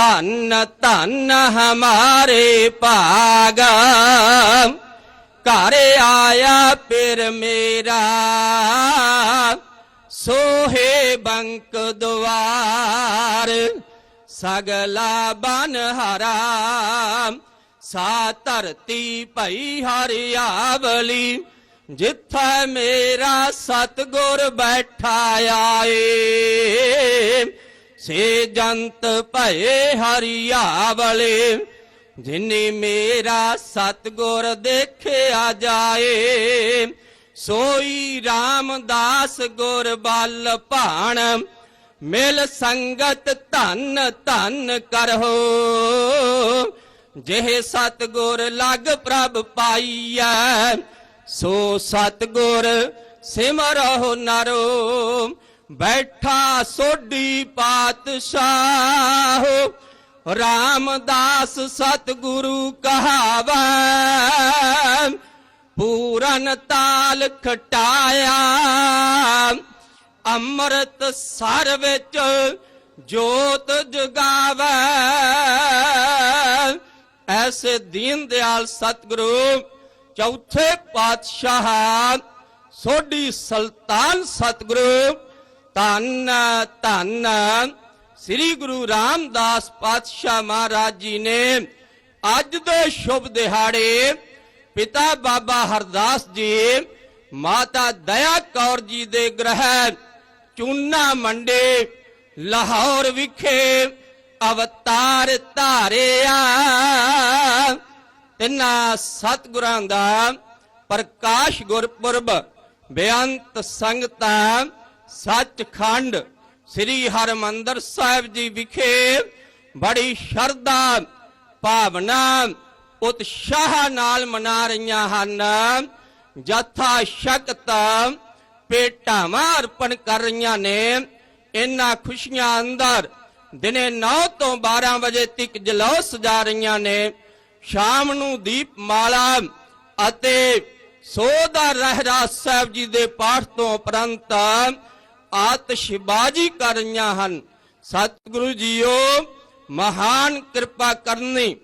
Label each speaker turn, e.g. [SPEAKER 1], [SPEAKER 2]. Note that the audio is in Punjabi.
[SPEAKER 1] ਧਨ ਧੰਨ ਹਮਾਰੇ ਭਾਗ ਘਰ ਆਇਆ ਫਿਰ ਮੇਰਾ। ਸੋਹੇ ਬੰਕ ਦੁਆਰ, ਸਗਲਾ ਬਨ ਹਰਾ। ਸਾ ਧਰਤੀ ਭਈ ਹਰਿਆਵਲੀ ਜਿੱਥੇ ਮੇਰਾ ਸਤਗੁਰ ਬੈਠਾ ਆਏ। ਸੇ ਜੰਤ ਭਏ ਹਰਿਆਵਲੇ, ਜਿਨੇ ਮੇਰਾ ਸਤਗੁਰ ਦੇਖਿਆ ਜਾਏ, ਸੋਈ ਰਾਮਦਾਸ ਗੁਰ ਬਲ ਭਾਣ, ਮਿਲ ਸੰਗਤ ਧਨ ਧਨ ਕਰੋ ਜਿਹੇ ਸਤਗੁਰ ਲਗ ਪ੍ਰਭ ਪਾਈਐ, ਸੋ ਸਤਗੁਰ ਸਿਮਰਹੁ ਨਰੋ ਬੈਠਾ ਸੋਢੀ ਪਾਤਸ਼ਾਹ, ਰਾਮਦਾਸ ਸਤਗੁਰੂ ਕਹਾਵੈ, ਪੂਰਨ ਤਾਲ ਖਟਾਇਆ, ਅੰਮ੍ਰਿਤ ਸਰ ਵਿੱਚ ਜੋਤ ਜਗਾਵੈ। ਐਸੇ ਦੀਨ ਦਿਆਲ ਸਤਿਗੁਰੂ, ਚੌਥੇ ਪਾਤਸ਼ਾਹ, ਸੋਢੀ ਸੁਲਤਾਨ ਸਤਿਗੁਰੂ ਧੰਨ ਧੰਨ। ਸ੍ਰੀ ਗੁਰੂ ਰਾਮਦਾਸ ਪਾਤਸ਼ਾਹ ਮਹਾਰਾਜ ਜੀ ਨੇ ਅੱਜ ਦੇ ਸ਼ੁਭ ਦਿਹਾੜੇ ਪਿਤਾ ਬਾਬਾ ਹਰਦਾਸ ਜੀ, ਮਾਤਾ ਦਇਆ ਕੌਰ ਜੀ ਦੇ ਗ੍ਰਹਿ ਚੂਨਾ ਮੰਡੇ, ਲਾਹੌਰ ਵਿਖੇ ਅਵਤਾਰ ਧਾਰਿਆ। ਤਿੰਨਾਂ ਸਤਿਗੁਰਾਂ ਦਾ ਪ੍ਰਕਾਸ਼ ਗੁਰਪੁਰਬ ਬੇਅੰਤ ਸੰਗਤਾਂ ਸੱਚਖੰਡ ਸ੍ਰੀ ਹਰਮੰਦਰ ਸਾਹਿਬ ਜੀ ਵਿਖੇ ਬੜੀ ਸ਼ਰਧਾ, ਭਾਵਨਾ, ਉਤਸ਼ਾਹ ਨਾਲ ਮਨਾ ਰਹੀਆਂ ਹਨ। ਜਥਾ ਸ਼ਕਤ ਭੇਟਾਵਾਂ ਅਰਪਣ ਕਰ ਰਹੀਆਂ ਨੇ। ਇਨ੍ਹਾਂ ਖੁਸ਼ੀਆਂ ਅੰਦਰ ਦਿਨੇ 9 ਤੋਂ 12 ਵਜੇ ਤੱਕ ਜਲੌ ਸਜਾ ਰਹੀਆਂ ਨੇ। ਸ਼ਾਮ ਨੂੰ ਦੀਪ ਮਾਲਾ ਅਤੇ ਸੋਦਾ ਰਹਿਰਾ ਸਾਹਿਬ ਜੀ ਦੇ ਪਾਠ ਤੋਂ ਉਪਰੰਤ ਆਤਿਸ਼ਬਾਜ਼ੀ ਕਰ ਰਹੀਆਂ ਹਨ। ਸਤਿਗੁਰੂ ਜੀਓ ਮਹਾਨ ਕਿਰਪਾ ਕਰਨੀ।